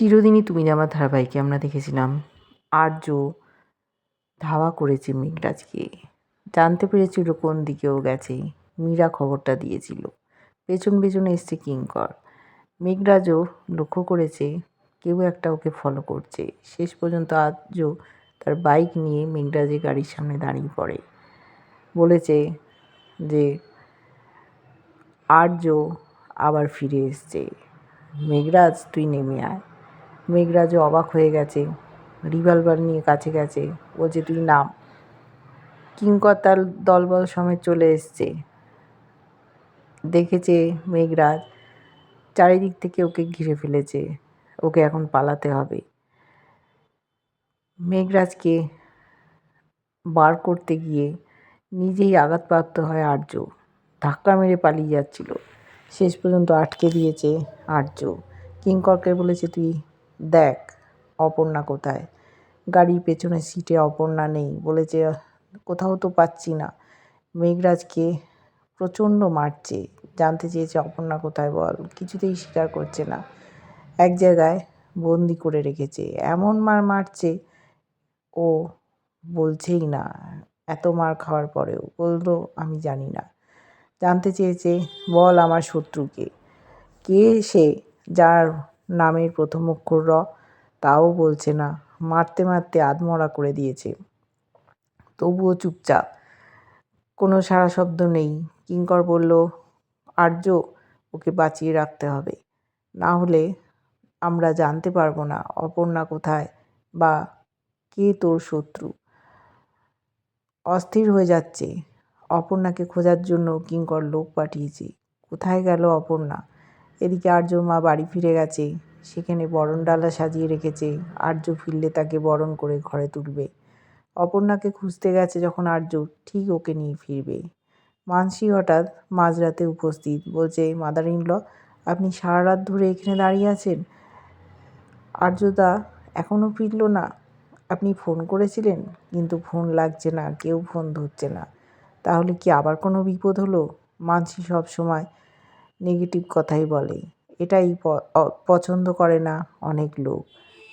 চিরদিনই তুমি আমার ধারাবাহিকে, আমরা দেখেছিলাম। আর্য ধাওয়া করেছে মেঘরাজকে। জানতে পেরেছিল কোন দিকেও গেছে। মীরা খবরটা দিয়েছিল। পেছন পেছনে এসছে কিঙ্কর। মেঘরাজও লক্ষ্য করেছে, কেউ একটা ওকে ফলো করছে। শেষ পর্যন্ত আজও তার বাইক নিয়ে মেঘরাজের গাড়ির সামনে দাঁড়িয়ে পড়ে। বলেছে যে, আর্য আবার ফিরে এসছে। মেঘরাজ, তুই নেমে আয়। মেঘরাজও অবাক হয়ে গেছে। রিভলভার নিয়ে কাছে গেছে। বলছে তুই নাম। কিঙ্কর তার দলবল সমেত চলে এসছে। দেখেছে মেঘরাজ চারিদিক থেকে ওকে ঘিরে ফেলেছে। ওকে এখন পালাতে হবে। মেঘরাজকে বার করতে গিয়ে নিজেই আঘাতপ্রাপ্ত হয় আর্য। ধাক্কা মেরে পালিয়ে যাচ্ছিল। শেষ পর্যন্ত আটকে দিয়েছে আর্য। কিঙ্করকে বলেছে, তুই দেখ, অপর্ণা কোথায়? গাড়ির পেছনের সিটে অপর্ণা নেই। বলেছে, কোথাও তো পাচ্ছি না। মেঘরাজকে প্রচণ্ড মারছে। জানতে চেয়েছে, অপর্ণা কোথায় বল? কিছুতেই স্বীকার করছে না। এক জায়গায় বন্দি করে রেখেছে। এমন মার মারছে, ও বলছেই না। এত মার খাওয়ার পরেও বলল, আমি জানি না। জানতে চেয়েছে, বল আমার শত্রুকে। কে সে? যার নামের প্রথম অক্ষর র। তাও বলছে না। মারতে মারতে আধমরা করে দিয়েছে। তবুও চুপচাপ। কোনো সারা শব্দ নেই। কিঙ্কর বলল, আর্য, ওকে বাঁচিয়ে রাখতে হবে। না হলে আমরা জানতে পারব না অপর্ণা কোথায় বা কে তোর শত্রু। অস্থির হয়ে যাচ্ছে। অপর্ণাকে খোঁজার জন্য কিঙ্কর লোক পাঠিয়েছে। কোথায় গেল অপর্ণা? এদিকে আর্য মা বাড়ি ফিরে গেছে। সেখানে বরণডালা সাজিয়ে রেখেছে। আর্য ফিরলে তাকে বরণ করে ঘরে তুলবে। অপর্ণাকে খুঁজতে গেছে যখন আর্য ঠিক ওকে নিয়ে ফিরবে। মানসি হঠাৎ মাঝরাতে উপস্থিত। বলছে, মাদার ইন ল আপনি সারা রাত ধরে এখানে দাঁড়িয়ে আছেন? আর্যদা এখনও ফিরল না। আপনি ফোন করেছিলেন? কিন্তু ফোন লাগছে না, কেউ ফোন ধরছে না। তাহলে কি আবার কোনো বিপদ হলো? মানসি সব সময় নেগেটিভ কথাই বলে। এটাই পছন্দ করে না অনেক লোক।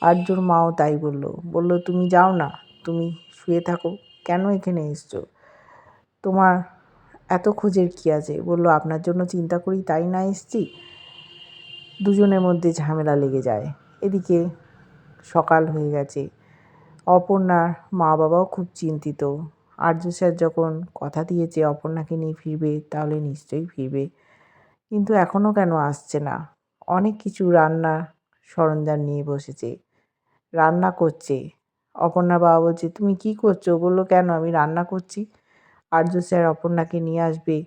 আর্যর মাও তাই বলল। বলল, তুমি যাও না, তুমি শুয়ে থাকো। কেন এখানে এসছো? তোমার এত খোঁজের কী আছে? বলল, আপনার জন্য চিন্তা করি, তাই না এসছি? দুজনের মধ্যে ঝামেলা লেগে যায়। এদিকে সকাল হয়ে গেছে। অপর্ণার মা বাবাও খুব চিন্তিত। আর্য স্যার যখন কথা দিয়েছে অপর্ণাকে নিয়ে ফিরবে, তাহলে নিশ্চয়ই ফিরবে। কিন্তু এখনও কেন আসছে না? অনেক কিছু রান্না সরঞ্জাম নিয়ে বসেছে। রান্না করছে। অপর্ণা বাবা বলছে, তুমি কি করছ? বলল, কেন? আমি রান্না করছি। আর্য স্যার অপর্ণাকে নিয়ে আসবে।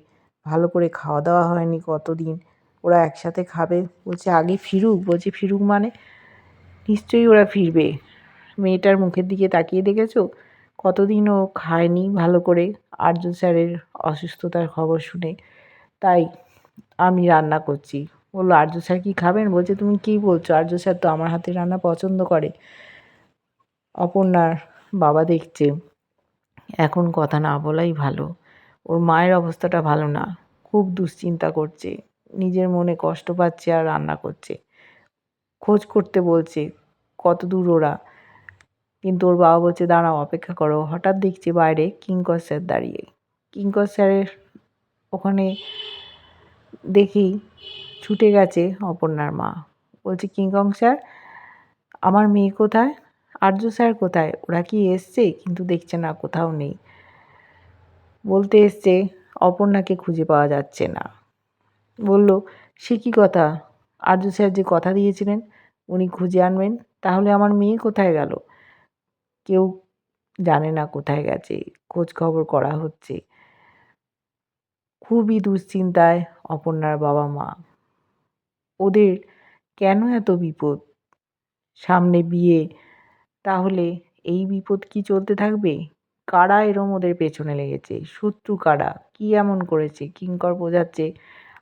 ভালো করে খাওয়া দাওয়া হয়নি কতদিন। ওরা একসাথে খাবে। বলছে, আগে ফিরুক? বলছে, ফিরুক মানে? নিশ্চয়ই ওরা ফিরবে। মেয়েটার মুখের দিকে তাকিয়ে দেখেছ? কতদিন ও খায়নি ভালো করে? আর্য স্যারের অসুস্থতার খবর শুনে। তাই আমি রান্না করছি। বলল আর্য স্যার কি খাবেন? বলছে, তুমি কী বলছো? আর্য স্যার তো আমার হাতে রান্না পছন্দ করে। অপর্ণার বাবা দেখছে, এখন কথা না বলাই ভালো। ওর মায়ের অবস্থাটা ভালো না। খুব দুশ্চিন্তা করছে। নিজের মনে কষ্ট পাচ্ছে আর রান্না করছে। খোঁজ করতে বলছে কত দূর ওরা? কিন্তু ওর বাবা বলছে, দাঁড়াও, অপেক্ষা করো। হঠাৎ দেখছি বাইরে কিঙ্কর স্যার দাঁড়িয়ে। কিঙ্কর স্যারের ওখানে দেখি, ছুটে গেছে অপর্ণার মা। বলছে কিংকং স্যার, আমার মেয়ে কোথায়? আর্য স্যার কোথায়? ওরা কি এসছে? কিন্তু দেখছে না, কোথাও নেই। বলতে এসছে, অপর্ণাকে খুঁজে পাওয়া যাচ্ছে না। বলল, সে কী কথা? আর্য স্যার যে কথা দিয়েছিলেন, উনি খুঁজে আনবেন? তাহলে আমার মেয়ে কোথায় গেল? কেউ জানে না কোথায় গেছে। খোঁজ খবর করা হচ্ছে। খুবই দুশ্চিন্তায় অপর্ণার বাবা মা। ওদের কেন এত বিপদ? সামনে বিয়ে, তাহলে এই বিপদ কি চলতে থাকবে? কারা এরম ওদের পেছনে লেগেছে? শত্রু কারা? কি এমন করেছে? কিঙ্কর বোঝাচ্ছে,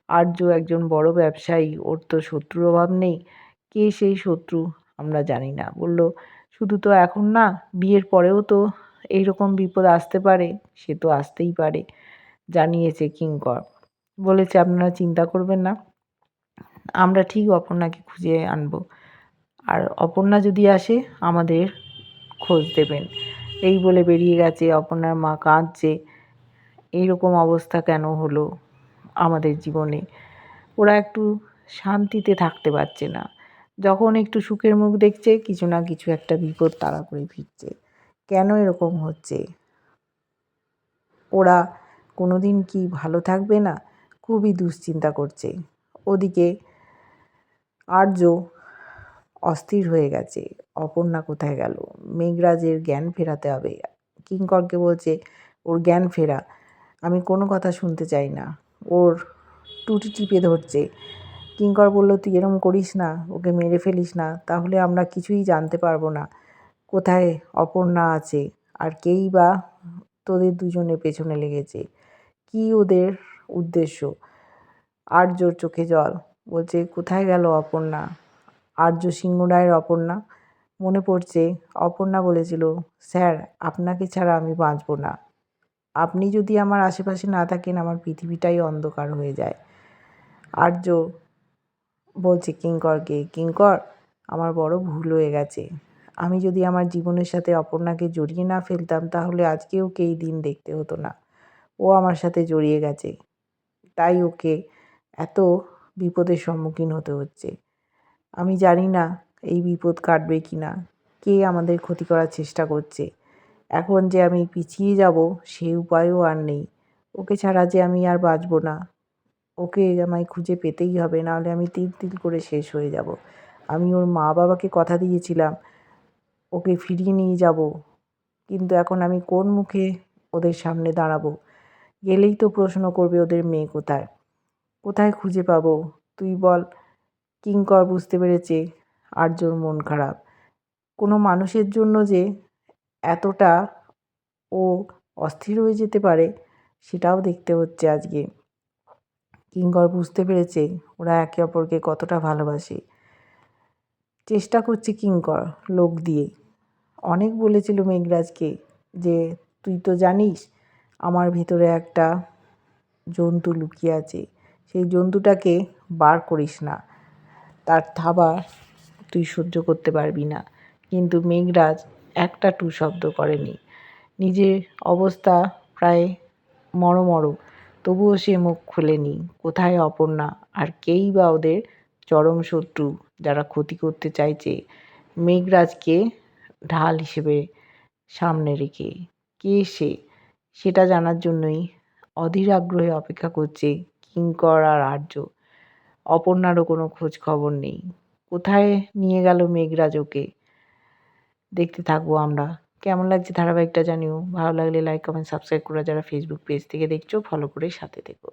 আর্য একজন বড় ব্যবসায়ী, ওর তো শত্রুর অভাব নেই। কে সেই শত্রু? আমরা জানি না। বলল, শুধু তো এখন না, বিয়ের পরেও তো এইরকম বিপদ আসতে পারে। সে তো আসতেই পারে। জানিয়েছে কিঙ্কর বলেছে, আপনারা চিন্তা করবেন না, আমরা ঠিক অপর্ণাকে খুঁজে আনব। আর অপর্ণা যদি আসে, আমাদের খোঁজ দেবেন। এই বলে বেরিয়ে গেছে। অপর্ণার মা কাঁদছে। এইরকম অবস্থা কেন হলো আমাদের জীবনে? ওরা একটু শান্তিতে থাকতে পারছে না। যখন একটু সুখের মুখ দেখছে, কিছু না কিছু একটা বিপদ তাড়া করে ফিরছে। কেন এরকম হচ্ছে? ওরা কোনো দিন কি ভালো থাকবে না? খুবই দুশ্চিন্তা করছে। ওদিকে আর্য অস্থির হয়ে গেছে। অপর্ণা কোথায় গেল? মেঘরাজের জ্ঞান ফেরাতে হবে। কিঙ্করকে বলছে, ওর জ্ঞান ফেরা। আমি কোনো কথা শুনতে চাই না। ওর টুটি টিপে ধরছে। কিঙ্কর বলল, তুই এরম করিস না। ওকে মেরে ফেলিস না। তাহলে আমরা কিছুই জানতে পারব না। কোথায় অপর্ণা আছে? আর কেই বা তোদের দুজনে পেছনে লেগেছে? কি ওদের উদ্দেশ্য? আর্যর চোখে জল। বলছে, কোথায় গেল অপর্ণা? আর্য সিংহরায়ের অপর্ণা? মনে পড়ছে, অপর্ণা বলেছিল, স্যার, আপনাকে ছাড়া আমি বাঁচব না। আপনি যদি আমার আশেপাশে না থাকেন, আমার পৃথিবীটাই অন্ধকার হয়ে যায়। আর্য বলছে, কিঙ্করকে, কিঙ্কর, আমার বড় ভুল হয়ে গেছে। আমি যদি আমার জীবনের সাথে অপর্ণাকে জড়িয়ে না ফেলতাম, তাহলে আজকেও ওকে এই দিন দেখতে হতো না। ও আমার সাথে জড়িয়ে গেছে। তাই ওকে এত বিপদের সম্মুখীন হতে হচ্ছে। আমি জানি না এই বিপদ কাটবে কি না কে আমাদের ক্ষতি করার চেষ্টা করছে। এখন যে আমি পিছিয়ে যাব সেই উপায়ও আর নেই। ওকে ছাড়া যে আমি আর বাঁচব না। ওকে আমায় খুঁজে পেতেই হবে, নাহলে আমি তিল তিল করে শেষ হয়ে যাব। আমি ওর মা বাবাকে কথা দিয়েছিলাম, ওকে ফিরিয়ে নিয়ে যাব। কিন্তু এখন আমি কোন মুখে ওদের সামনে দাঁড়াবো? গেলেই তো প্রশ্ন করবে ওদের মেয়ে কোথায়? কোথায় খুঁজে পাবো? তুই বল। কিঙ্কর বুঝতে পেরেছে আর্যর মন খারাপ। কোনো মানুষের জন্য যে এতটা ও অস্থির হয়ে যেতে পারে, সেটাও দেখতে হচ্ছে আজকে। কিঙ্কর বুঝতে পেরেছে ওরা একে অপরকে কতটা ভালোবাসে। চেষ্টা করছে কিঙ্কর লোক দিয়ে। অনেক বলেছিল মেঘরাজকে যে, তুই তো জানিস আমার ভিতরে একটা জন্তু লুকিয়ে আছে। সেই জন্তুটাকে বার করিস না। তার থাবা তুই সহ্য করতে পারবি না। কিন্তু মেঘরাজ একটা টু শব্দ করেনি। নিজের অবস্থা প্রায় মরমর তবুও সে মুখ খোলেনি। কোথায় অপর্ণা? আর কেই বা ওদের চরম শত্রু যারা ক্ষতি করতে চাইছে? মেঘরাজকে ঢাল হিসেবে সামনে রেখে। কে সে? সেটা জানার জন্যই অধীর আগ্রহে অপেক্ষা করছে কিঙ্কর আর আর্য। অপর্ণারও কোনো খোঁজ খবর নেই। কোথায় নিয়ে গেল মেঘরাজ ওকে? দেখতে থাকব আমরা। কেমন লাগছে ধারাবাহিকটা জানিও? ভালো লাগলে লাইক কমেন্ট সাবস্ক্রাইব করে যারা ফেসবুক পেজ থেকে দেখছ ফলো করে সাথে থেকো।